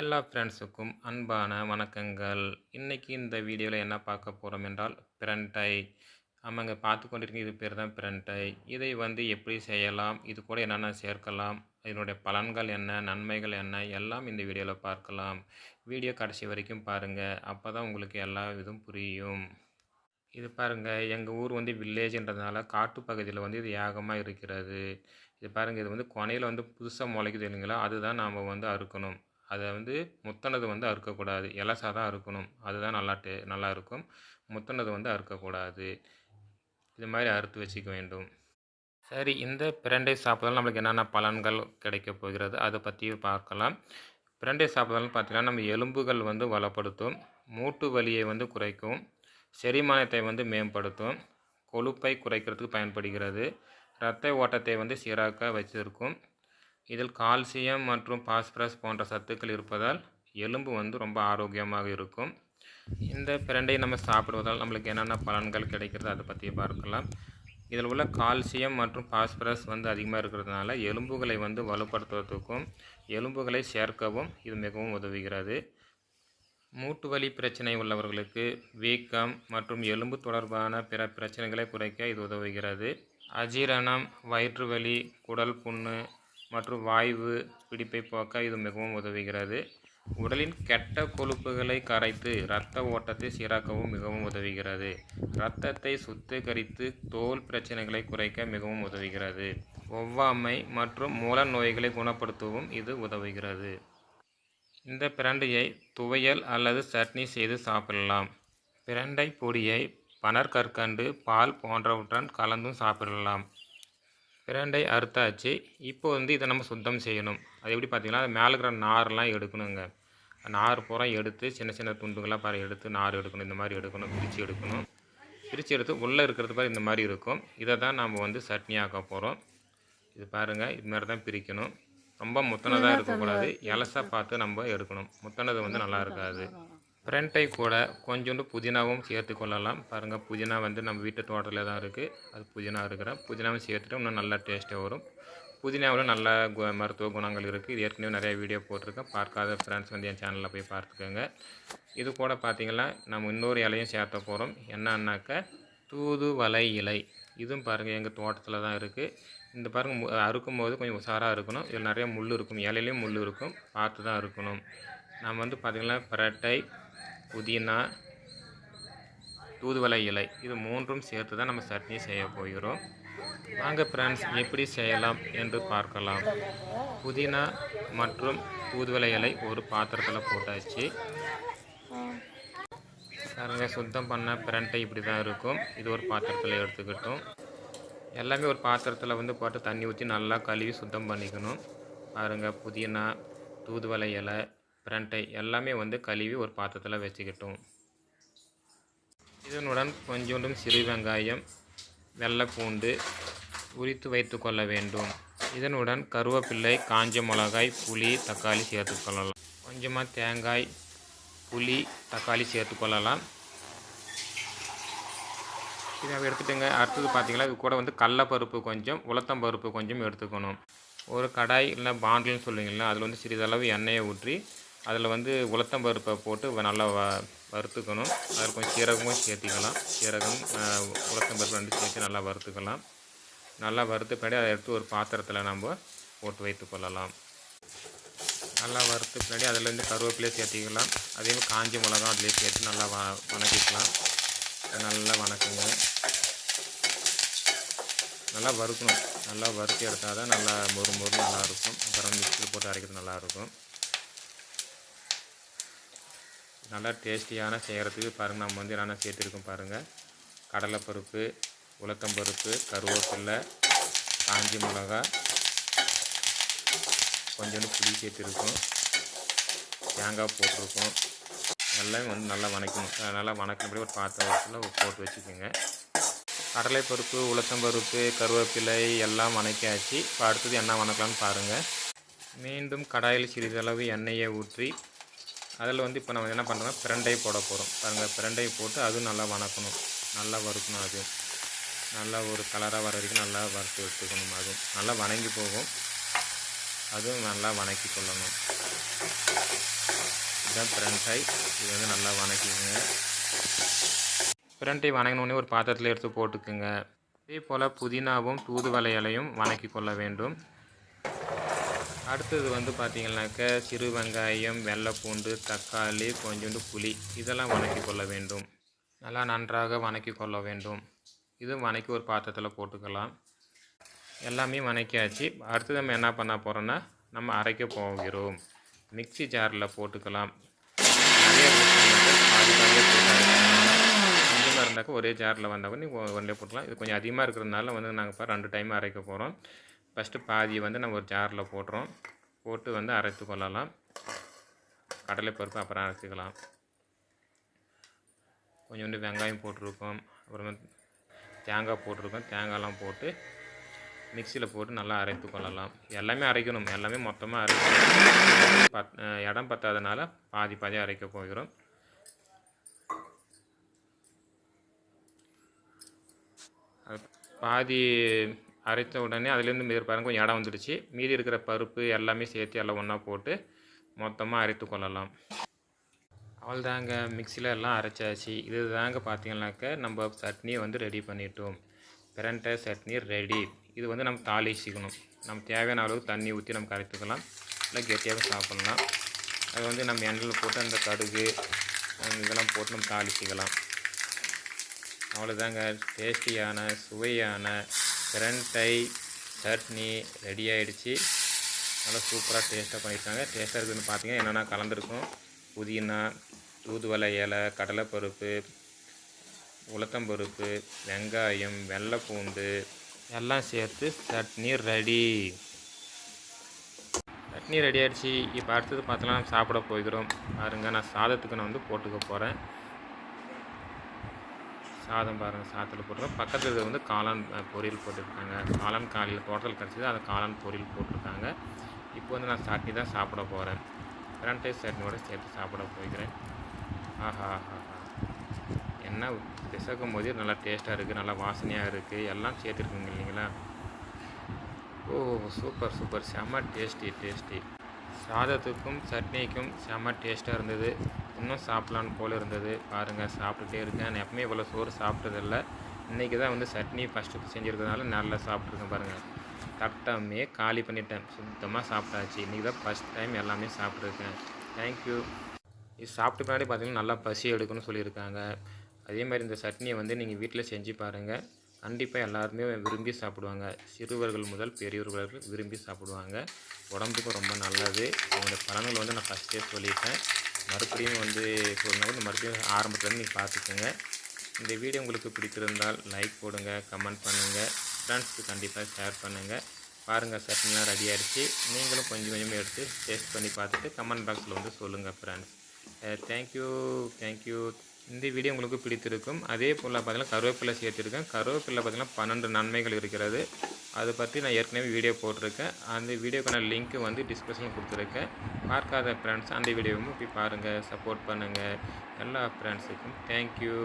எல்லா ஃப்ரெண்ட்ஸுக்கும் அன்பான வணக்கங்கள். இன்றைக்கி இந்த வீடியோவில் என்ன பார்க்க போகிறோம் என்றால் பிரண்டை ஆமாங்க பார்த்து கொண்டிருக்கீங்க இது பேர் தான் பிரண்டை இதை வந்து எப்படி செய்யலாம்? இது கூட என்னென்ன சேர்க்கலாம்? இதனுடைய பலன்கள் என்ன? நன்மைகள் என்ன? எல்லாம் இந்த வீடியோவில் பார்க்கலாம். வீடியோ கடைசி வரைக்கும் பாருங்கள் அப்போ தான் உங்களுக்கு எல்லா இதுவும் புரியும். இது பாருங்கள் எங்கள் ஊர் வந்து வில்லேஜ்ன்றதுனால காட்டு பகுதியில் வந்து இது ஏகமாக இருக்கிறது. இது பாருங்கள் இது வந்து கொனையில் வந்து புதுசாக முளைக்குது இல்லைங்களா? அதுதான் நாம் வந்து அறுக்கணும். அதை வந்து முத்தனது வந்து அறுக்கக்கூடாது. இலசா தான் அறுக்கணும். அதுதான் நல்லா டே நல்லா இருக்கும். முத்தனது வந்து அறுக்கக்கூடாது. இது மாதிரி அறுத்து வச்சுக்க வேண்டும். சரி இந்த பிரண்டை சாப்பிட்றதால நம்மளுக்கு என்னென்ன பலன்கள் கிடைக்க போகிறது? அதை பற்றியும் பார்க்கலாம். பிரண்டை சாப்பிட்றதால பார்த்தீங்கன்னா நம்ம எலும்புகள் வந்து வளப்படுத்தும். மூட்டு வலியை வந்து குறைக்கும். செரிமானத்தை வந்து மேம்படுத்தும். கொழுப்பை குறைக்கிறதுக்கு பயன்படுகிறது. இரத்த ஓட்டத்தை வந்து சீராக்க வச்சிருக்கும். இதில் கால்சியம் மற்றும் பாஸ்பரஸ் போன்ற சத்துக்கள் இருப்பதால் எலும்பு வந்து ரொம்ப ஆரோக்கியமாக இருக்கும். இந்த பிரண்டை நம்ம சாப்பிடுவதால் நம்மளுக்கு என்னென்ன பலன்கள் கிடைக்கிறது அதை பற்றி பார்க்கலாம். இதில் உள்ள கால்சியம் மற்றும் பாஸ்பரஸ் வந்து அதிகமாக இருக்கிறதுனால எலும்புகளை வந்து வலுப்படுத்துவதற்கும் எலும்புகளை சேர்க்கவும் இது மிகவும் உதவுகிறது. மூட்டு வலி பிரச்சனை உள்ளவர்களுக்கு வீக்கம் மற்றும் எலும்பு தொடர்பான பிற பிரச்சனைகளை குறைக்க இது உதவுகிறது. அஜீரணம் வயிற்று வலி குடல் புண்ணு மற்றும் வாய்வு பிடிப்பை போக்க இது மிகவும் உதவுகிறது. உடலின் கெட்ட கொழுப்புகளை கரைத்து இரத்த ஓட்டத்தை சீராக்கவும் மிகவும் உதவுகிறது. இரத்தத்தை சுத்திகரித்து தோல் பிரச்சனைகளை குறைக்க மிகவும் உதவுகிறது. ஒவ்வாமை மற்றும் மூல நோய்களை குணப்படுத்தவும் இது உதவுகிறது. இந்த பிரண்டையை துவையல் அல்லது சட்னி செய்து சாப்பிடலாம். பிரண்டை பொடியை பனற்கற்கண்டு பால் போன்றவற்றுடன் கலந்தும் சாப்பிடலாம். பிரண்டை அறுத்தாச்சு. இப்போ வந்து இதை நம்ம சுத்தம் செய்யணும். அது எப்படி பார்த்தீங்கன்னா அது மேலே இருக்கிற நார்லாம் எடுக்கணுங்க. நார் பூரா எடுத்து சின்ன சின்ன துண்டுகளாக பாரு எடுத்து நார் எடுக்கணும். இந்த மாதிரி எடுக்கணும். பிரித்து எடுக்கணும். பிரித்து எடுத்து உள்ளே இருக்கிறது பாரு இந்த மாதிரி இருக்கும். இதை தான் நம்ம வந்து சட்னி ஆக்க போகிறோம் இது பாருங்கள் இது மாதிரி தான் பிரிக்கணும். ரொம்ப முத்தனதாக இருக்கக்கூடாது. இலசா பார்த்து நம்ம எடுக்கணும். முத்தனது வந்து நல்லா இருக்காது. ஃப்ரெண்ட்டை கூட கொஞ்சோண்டு புதினாவும் சேர்த்து கொள்ளலாம். பாருங்கள் புதினா வந்து நம்ம வீட்டு தோட்டத்தில் தான் இருக்குது அது புதினா இருக்கிறேன் புதினாவும் சேர்த்துட்டு இன்னும் நல்லா டேஸ்ட்டாக வரும். புதினாவில் நல்ல கு மருத்துவ குணங்கள் இருக்குது இது ஏற்கனவே நிறைய வீடியோ போட்டிருக்கேன். பார்க்காத ஃப்ரெண்ட்ஸ் வந்து என் சேனலில் போய் பார்த்துக்கோங்க. இது கூட பார்த்திங்கன்னா நம்ம இன்னொரு இலையும் சேர்த்த போகிறோம் என்னன்னாக்கா தூதுவளை இலை. இதுவும் பாருங்கள் எங்கள் தோட்டத்தில் தான் இருக்குது இந்த பாருங்கள் அறுக்கும் போது கொஞ்சம் உஷாராக இருக்கணும். இதில் நிறைய முள் இருக்கும். இலையிலையும் முள் இருக்கும். பார்த்து தான் இருக்கணும் நம்ம வந்து பார்த்திங்கன்னா பரட்டை புதினா தூதுவளை இலை. இது மூன்றும் சேர்த்து தான் நம்ம சட்னி செய்ய போகிறோம். வாங்க ஃப்ரெண்ட்ஸ் எப்படி செய்யலாம் என்று பார்க்கலாம். புதினா மற்றும் தூதுவளை இலை ஒரு பாத்திரத்தில் போட்டாச்சு. பாருங்கள் சுத்தம் பண்ண பிரண்டை இப்படி தான் இருக்கும். இது ஒரு பாத்திரத்தில் எடுத்துக்கிட்டோம். எல்லாமே ஒரு பாத்திரத்தில் வந்து போட்டு தண்ணி ஊற்றி நல்லா கழுவி சுத்தம் பண்ணிக்கணும். பாருங்கள் புதினா தூதுவளை இலை பிரண்டை எல்லாமே வந்து கழுவி ஒரு பாத்திரத்தில் வச்சுக்கிட்டோம். இதனுடன் கொஞ்சோண்டும் சிறு வெங்காயம் வெள்ளை பூண்டு உரித்து வைத்து கொள்ள வேண்டும். இதனுடன் கருவேப்பிள்ளை காஞ்ச மிளகாய் புளி தக்காளி சேர்த்து கொள்ளலாம். கொஞ்சமாக தேங்காய் புளி தக்காளி சேர்த்து கொள்ளலாம். இதை எடுத்துட்டுங்க. அடுத்தது பார்த்தீங்கன்னா இது கூட வந்து கடலப்பருப்பு கொஞ்சம் உளுத்தம்பருப்பு கொஞ்சம் எடுத்துக்கணும். ஒரு கடாய் இல்லை பாண்டில்னு சொல்லுவீங்களா அதில் வந்து சிறிதளவு எண்ணெயை ஊற்றி அதில் வந்து உளுத்தம்பருப்பை போட்டு நல்லா வ வறுத்துக்கணும். அதில் கொஞ்சம் சீரகமும் சேர்த்திக்கலாம். சீரகம் உளுத்தம்பருப்பு ரெண்டு சேர்த்து நல்லா வறுத்துக்கலாம். நல்லா வறுத்து பின்னாடி அதை எடுத்து ஒரு பாத்திரத்தில் நம்ம போட்டு வைத்து கொள்ளலாம். நல்லா வறுத்து பின்னாடி அதுலேருந்து கருவேப்பிலையே சேர்த்திக்கலாம். அதேமாதிரி காஞ்ச மிளகா அதிலே சேர்த்து நல்லா வ வணக்கிக்கலாம். நல்லா வணக்குங்க. நல்லா வறுக்கணும். நல்லா வறுத்து எடுத்தால் தான் நல்லா மொறு மொறு நல்லாயிருக்கும் அப்புறம் மிக்சியில் போட்டு அரைக்கிறது நல்லாயிருக்கும் நல்லா டேஸ்டியான செய்கிறதுக்கு பாருங்கள் நம்ம வந்து என்னென்ன சேர்த்துருக்கோம் பாருங்கள் கடலைப்பருப்பு உளுத்தம்பருப்பு கருவேப்பில்லை காஞ்சி மிளகா கொஞ்சோண்டு புளி சேர்த்துருக்கோம். தேங்காய் போட்டிருக்கோம். எல்லாமே வந்து நல்லா வணக்கணும். நல்லா வணக்கினபடி ஒரு பாத்திரத்தில் போட்டு வச்சுக்கோங்க. கடலைப்பருப்பு உளுத்தம்பருப்பு கருவேப்பிலை எல்லாம் வணக்கியாச்சு. இப்போ அடுத்தது என்ன வணக்கலாம்னு பாருங்கள் மீண்டும் கடாயில் சிறிதளவு எண்ணெயை ஊற்றி அதில் வந்து இப்போ நம்ம என்ன பண்ணுறோம்னா பிரண்டை போட போகிறோம். பாருங்கள் பிரண்டை போட்டு அதுவும் நல்லா வணக்கணும். நல்லா வறுக்கணும் அது. நல்லா ஒரு கலராக வர வரைக்கும் நல்லா வறுத்து எடுத்துக்கணும் அதுவும் நல்லா வணங்கி போகும். அதுவும் நல்லா வணக்கி கொள்ளணும். இதுதான் பிரண்டை. இது வந்து நல்லா வணக்கிக்கோங்க பிரண்டை வணங்கினோடனே ஒரு பாத்திரத்தில் எடுத்து போட்டுக்குங்க. இதே போல் புதினாவும் தூதுவளை இலையும் வணக்கி கொள்ள வேண்டும். அடுத்தது வந்து பார்த்திங்கனாக்க சிறு வெங்காயம் வெள்ளைப்பூண்டு தக்காளி கொஞ்சோண்டு புளி இதெல்லாம் வணக்கி கொள்ள வேண்டும். நல்லா நன்றாக வணக்கி கொள்ள வேண்டும். இது வணக்கி ஒரு பாத்திரத்தில் போட்டுக்கலாம். எல்லாமே வணக்கியாச்சு. அடுத்து நம்ம என்ன பண்ண போகிறோன்னா நம்ம அரைக்க போகிறோம். மிக்ஸி ஜாரில் போட்டுக்கலாம். நிறைய பாதி பாதியாக போட்டு கொஞ்சமாக இருந்தாக்க ஒரே ஜாரில் வந்தால் நீங்கள் ஒன்றே போட்டுக்கலாம். இது கொஞ்சம் அதிகமாக இருக்கிறதுனால வந்து நாங்கள் இப்போ ரெண்டு டைம் அரைக்க போகிறோம் ஃபஸ்ட்டு பாதியை வந்து நம்ம ஒரு ஜாரில் போடுறோம் போட்டு வந்து அரைத்து கொள்ளலாம். கடலைப்பருப்பு அப்புறம் அரைச்சிக்கலாம். கொஞ்சோண்டு வெங்காயம் போட்டிருக்கோம். அப்புறமா தேங்காய் போட்டிருக்கோம். தேங்காயெலாம் போட்டு மிக்சியில் போட்டு நல்லா அரைத்து கொள்ளலாம். எல்லாமே அரைக்கணும். எல்லாமே மொத்தமாக அரைக்கணும். பத் இடம் பத்தாதனால பாதி பாதி அரைக்க போகிறோம். பாதி அரைத்த உடனே அதுலேருந்து மீதி பாருங்கள் கொஞ்சம் இடம் வந்துடுச்சு. மீதி இருக்கிற பருப்பு எல்லாமே சேர்த்து எல்லாம் ஒன்றா போட்டு மொத்தமாக அரைத்து கொள்ளலாம். அவ்வளோதாங்க மிக்சியில் எல்லாம் அரைச்சாச்சு. இது தாங்க பார்த்தீங்கன்னாக்க நம்ம சட்னியை வந்து ரெடி பண்ணிட்டோம். பிரண்டை சட்னி ரெடி இது வந்து நம்ம தாளிச்சிக்கணும். நம்ம தேவையான அளவுக்கு தண்ணி ஊற்றி நம்ம கரைத்துக்கலாம். இல்லை கெட்டியாக சாப்பிட்லாம். அது வந்து நம்ம எண்ணெயில் போட்டு அந்த கடுகு இதெல்லாம் போட்டு நம்ம தாளிச்சிக்கலாம். அவ்வளோதாங்க டேஸ்டியான சுவையான பிரண்டை சட்னி ரெடி ஆகிடுச்சு நல்லா சூப்பராக டேஸ்ட்டாக பண்ணியிருக்காங்க டேஸ்ட்டாக இருக்குதுன்னு பார்த்தீங்கன்னா என்னென்னா கலந்துருக்கும். புதினா தூதுவளை இலை கடலைப்பருப்பு உளுத்தம்பருப்பு வெங்காயம் வெள்ளைப்பூண்டு எல்லாம் சேர்த்து சட்னி ரெடி சட்னி ரெடி ஆகிடுச்சு இப்போ அடுத்தது பார்த்தோன்னா சாப்பிட போய்க்கிறோம் பாருங்கள் நான் சாதத்துக்கு நான் வந்து போட்டுக்க போகிறேன் சாதம் பாருங்கள் சாதத்தில் போட்டுருக்கோம். பக்கத்தில் இருக்கிறது வந்து காளான் பொரியல் போட்டிருக்காங்க. காளான் காலையில் தோட்டத்தில் கிடச்சிது அதை காளான் பொரியல் போட்டிருக்காங்க. இப்போ வந்து நான் சட்னி தான் சாப்பிட போகிறேன் ஃப்ரண்டைஸ் சட்னியோட சேர்த்து சாப்பிட போய்க்கிறேன். ஆஹா ஆஹா என்ன பிசக்கும் போது நல்லா டேஸ்ட்டாக இருக்குது நல்லா வாசனையாக இருக்குது எல்லாம் சேர்த்துருக்குங்க இல்லைங்களா? ஓ சூப்பர் சூப்பர். செம்ம டேஸ்டி டேஸ்டி சாதத்துக்கும் சட்னிக்கும் செம்ம டேஸ்ட்டாக இருந்தது. இன்னும் சாப்பிட்லான்னு போல் இருந்தது. பாருங்கள் சாப்பிட்டுட்டே இருக்கேன். நான் எப்பவுமே இவ்வளோ சோறு சாப்பிட்டதில்ல. இன்றைக்கி தான் வந்து சட்னி ஃபஸ்ட்டு செஞ்சுருக்கிறதுனால நல்லா சாப்பிட்ருக்கேன் பாருங்கள் தட்டமே காலி பண்ணிட்டேன். சுத்தமாக சாப்பிட்டாச்சு. இன்றைக்கி தான் ஃபஸ்ட் டைம் எல்லாமே சாப்பிட்ருக்கேன் தேங்க்யூ இது சாப்பிட்டு பின்னாடி பார்த்திங்கன்னா நல்லா பசி எடுக்கணும்னு சொல்லியிருக்காங்க. அதே மாதிரி இந்த சட்னியை வந்து நீங்கள் வீட்டில் செஞ்சு பாருங்கள் கண்டிப்பாக எல்லாருமே விரும்பி சாப்பிடுவாங்க. சிறுவர்கள் முதல் பெரியவர்கள் விரும்பி சாப்பிடுவாங்க. உடம்புக்கும் ரொம்ப நல்லது. அதோட பலன்கள் வந்து நான் ஃபஸ்ட்டே சொல்லிட்டேன். மறுபடியும் வந்து சொல்லணும் மறுபடியும் ஆரம்பத்துலேருந்து நீங்கள் பார்த்துக்கோங்க இந்த வீடியோ உங்களுக்கு பிடித்திருந்தால் லைக் போடுங்க கமெண்ட் பண்ணுங்கள் ஃப்ரெண்ட்ஸ்க்கு கண்டிப்பாக ஷேர் பண்ணுங்கள் பாருங்கள் சட்னிலாம் ரெடி ஆகிடுச்சு நீங்களும் கொஞ்சம் கொஞ்சமாக எடுத்து டேஸ்ட் பண்ணி பார்த்துட்டு கமெண்ட் பாக்ஸில் வந்து சொல்லுங்கள் friends thank you thank you இந்த வீடியோ உங்களுக்கு பிடித்திருக்கும். அதே போல் பார்த்தீங்கன்னா கருவேப்பிலை சேர்த்துருக்கேன். கருவேப்பிலை பார்த்தீங்கன்னா பன்னெண்டு நன்மைகள் இருக்கிறது. அதை பற்றி நான் ஏற்கனவே வீடியோ போட்டிருக்கேன். அந்த வீடியோக்கான லிங்க்கு வந்து டிஸ்கிரிப்ஷனில் கொடுத்துருக்கேன். பார்க்காத ஃப்ரெண்ட்ஸ் அந்த வீடியோவும் போய் பாருங்கள் சப்போர்ட் பண்ணுங்கள் எல்லா ஃப்ரெண்ட்ஸுக்கும் தேங்க்யூ